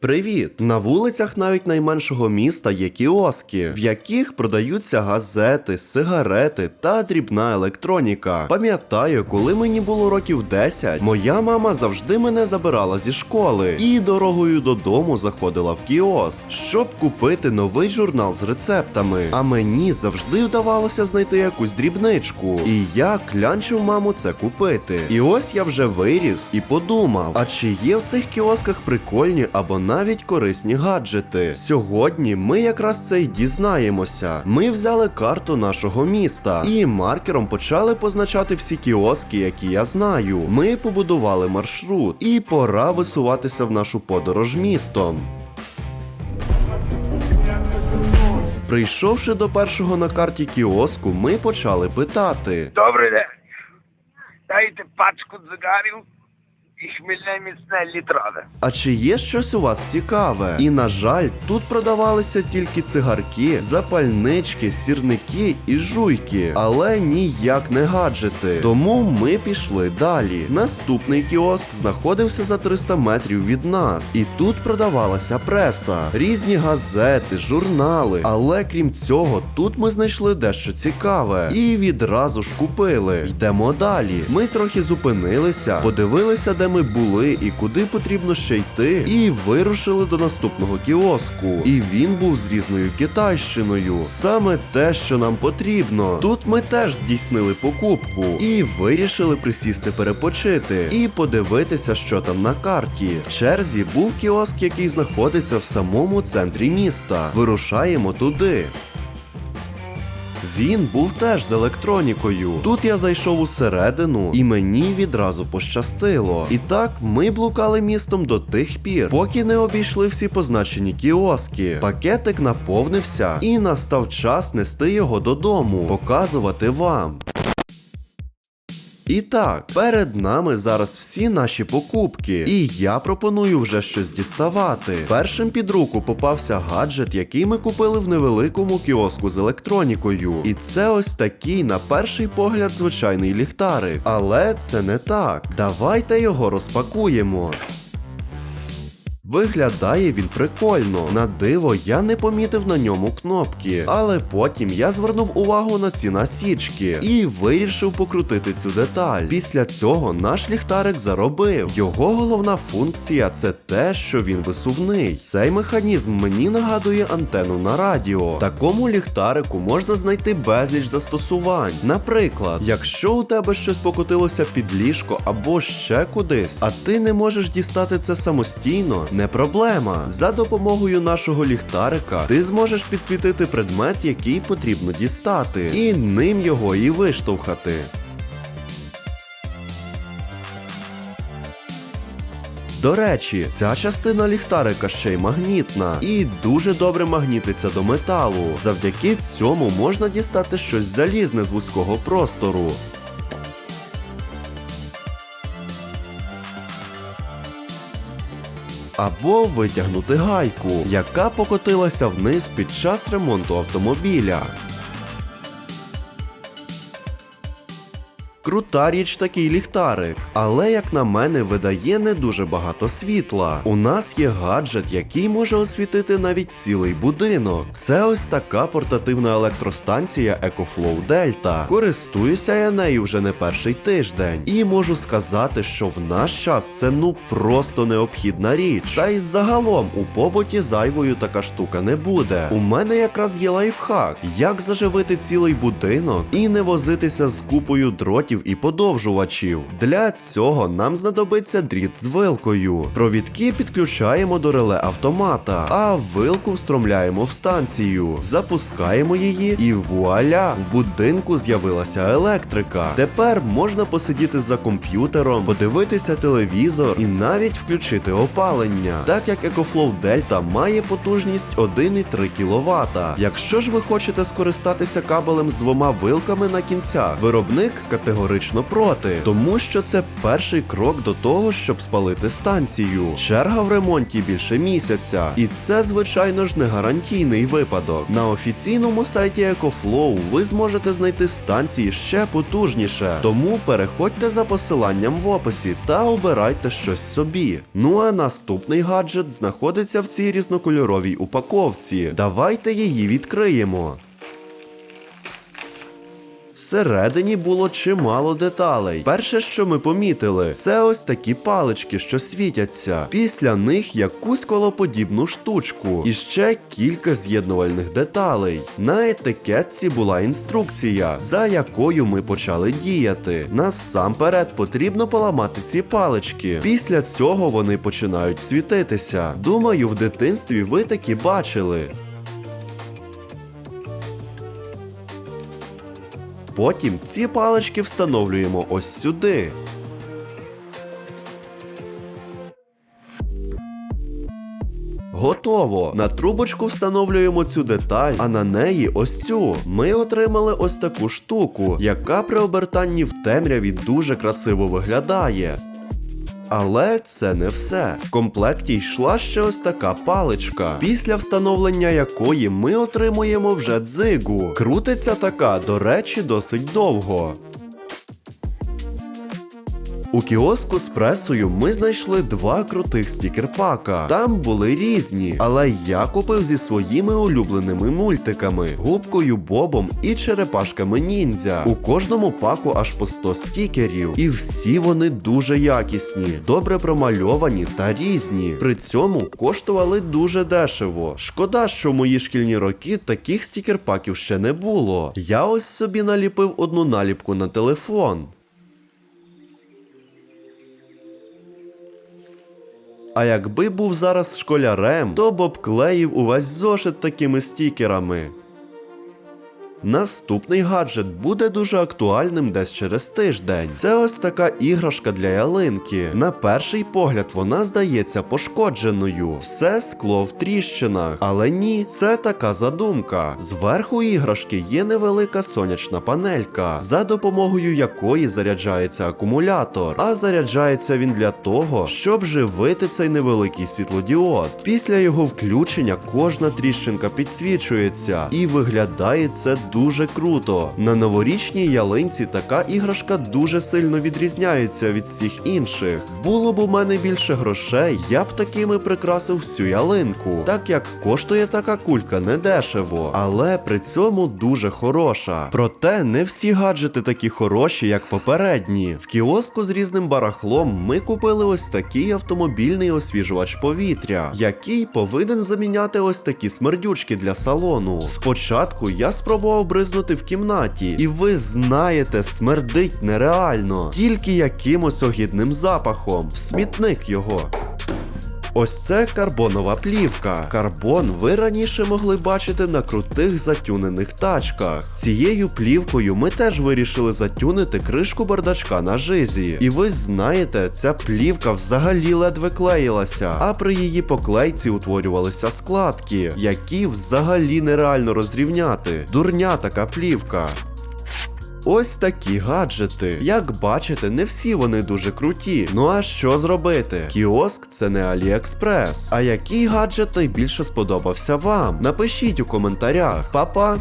Привіт! На вулицях навіть найменшого міста є кіоски, в яких продаються газети, сигарети та дрібна електроніка. Пам'ятаю, коли мені було років 10, моя мама завжди мене забирала зі школи і дорогою додому заходила в кіоск, щоб купити новий журнал з рецептами. А мені завжди вдавалося знайти якусь дрібничку, і я клянчив маму це купити. І ось я вже виріс і подумав: а чи є в цих кіосках прикольні або навіть корисні гаджети? Сьогодні ми якраз це й дізнаємося. Ми взяли карту нашого міста і маркером почали позначати всі кіоски, які я знаю. Ми побудували маршрут, і пора висуватися в нашу подорож містом. Прийшовши до першого на карті кіоску, ми почали питати. Добрий день. Дайте пачку цигарів і хмільне міцне. А чи є щось у вас цікаве? І на жаль, тут продавалися тільки цигарки, запальнички, сірники і жуйки, але ніяк не гаджети. Тому ми пішли далі. Наступний кіоск знаходився за 300 метрів від нас, і тут продавалася преса, різні газети, журнали. Але крім цього, тут ми знайшли дещо цікаве і відразу ж купили. Йдемо далі. Ми трохи зупинилися, подивилися, де ми були і куди потрібно ще йти, і вирушили до наступного кіоску. І він був з різною китайщиною. Саме те, що нам потрібно. Тут ми теж здійснили покупку і вирішили присісти перепочити і подивитися, що там на карті. В черзі був кіоск, який знаходиться в самому центрі міста. Вирушаємо туди. Він був теж з електронікою. Тут я зайшов усередину, і мені відразу пощастило. І так ми блукали містом до тих пір, поки не обійшли всі позначені кіоски. Пакетик наповнився, і настав час нести його додому, показувати вам. І так, перед нами зараз всі наші покупки, і я пропоную вже щось діставати. Першим під руку попався гаджет, який ми купили в невеликому кіоску з електронікою. І це ось такий, на перший погляд, звичайний ліхтарик. Але це не так. Давайте його розпакуємо. Виглядає він прикольно. На диво я не помітив на ньому кнопки, але потім я звернув увагу на ці насічки і вирішив покрутити цю деталь. Після цього наш ліхтарик заробив. Його головна функція це те, що він висувний. Цей механізм мені нагадує антенну на радіо. Такому ліхтарику можна знайти безліч застосувань. Наприклад, якщо у тебе щось покотилося під ліжко або ще кудись, а ти не можеш дістати це самостійно, не проблема. За допомогою нашого ліхтарика ти зможеш підсвітити предмет, який потрібно дістати, і ним його і виштовхати. До речі, ця частина ліхтарика ще й магнітна і дуже добре магнітиться до металу. Завдяки цьому можна дістати щось залізне з вузького простору. Або витягнути гайку, яка покотилася вниз під час ремонту автомобіля. Крута річ такий ліхтарик, але, як на мене, видає не дуже багато світла. У нас є гаджет, який може освітити навіть цілий будинок. Це ось така портативна електростанція EcoFlow Delta. Користуюся я нею вже не перший тиждень, і можу сказати, що в наш час це ну просто необхідна річ. Та й загалом у побуті зайвою така штука не буде. У мене якраз є лайфхак, як заживити цілий будинок і не возитися з купою дротів і подовжувачів. Для цього нам знадобиться дріт з вилкою. Провідки підключаємо до реле автомата, а вилку встромляємо в станцію. Запускаємо її, і вуаля! В будинку з'явилася електрика. Тепер можна посидіти за комп'ютером, подивитися телевізор і навіть включити опалення, так як EcoFlow Delta має потужність 1,3 кВт. Якщо ж ви хочете скористатися кабелем з двома вилками на кінцях, виробник категорично категорично проти, тому що це перший крок до того, щоб спалити станцію. Черга в ремонті більше місяця, і це, звичайно ж, не гарантійний випадок. На офіційному сайті EcoFlow ви зможете знайти станції ще потужніше, тому переходьте за посиланням в описі та обирайте щось собі. Ну а наступний гаджет знаходиться в цій різнокольоровій упаковці. Давайте її відкриємо. Всередині було чимало деталей. Перше, що ми помітили, це ось такі палички, що світяться. Після них якусь колоподібну штучку. І ще кілька з'єднувальних деталей. На етикетці була інструкція, за якою ми почали діяти. Насамперед потрібно поламати ці палички. Після цього вони починають світитися. Думаю, в дитинстві ви такі бачили. Потім ці палички встановлюємо ось сюди. Готово. На трубочку встановлюємо цю деталь, а на неї ось цю. Ми отримали ось таку штуку, яка при обертанні в темряві дуже красиво виглядає. Але це не все. В комплекті йшла ще ось така паличка, після встановлення якої ми отримуємо вже дзигу. Крутиться така, до речі, досить довго. У кіоску з пресою ми знайшли два крутих стікер-пака. Там були різні, але я купив зі своїми улюбленими мультиками, губкою Бобом і черепашками ніндзя. У кожному паку аж по 100 стікерів, і всі вони дуже якісні, добре промальовані та різні. При цьому коштували дуже дешево. Шкода, що в мої шкільні роки таких стікер-паків ще не було. Я ось собі наліпив одну наліпку на телефон. А якби був зараз школярем, то б обклеїв увесь зошит такими стікерами. Наступний гаджет буде дуже актуальним десь через тиждень. Це ось така іграшка для ялинки. На перший погляд вона здається пошкодженою. Все скло в тріщинах. Але ні, це така задумка. Зверху іграшки є невелика сонячна панелька, за допомогою якої заряджається акумулятор. А заряджається він для того, щоб живити цей невеликий світлодіод. Після його включення кожна тріщинка підсвічується і виглядає це дуже круто. На новорічній ялинці така іграшка дуже сильно відрізняється від всіх інших. Було б у мене більше грошей, я б такими прикрасив всю ялинку, так як коштує така кулька недешево, але при цьому дуже хороша. Проте не всі гаджети такі хороші, як попередні. В кіоску з різним барахлом ми купили ось такий автомобільний освіжувач повітря, який повинен заміняти ось такі смердючки для салону. Спочатку я спробував бризнути в кімнаті, і ви знаєте, смердить нереально, тільки якимось огідним запахом. В Смітник його. Ось це карбонова плівка. Карбон ви раніше могли бачити на крутих затюнених тачках. Цією плівкою ми теж вирішили затюнити кришку бардачка на жизі. І ви знаєте, ця плівка взагалі ледве клеїлася, а при її поклейці утворювалися складки, які взагалі нереально розрівняти. Дурня така плівка. Ось такі гаджети. Як бачите, не всі вони дуже круті. Ну а що зробити? Кіоск це не Аліекспрес. А який гаджет найбільше сподобався вам? Напишіть у коментарях. Па-па!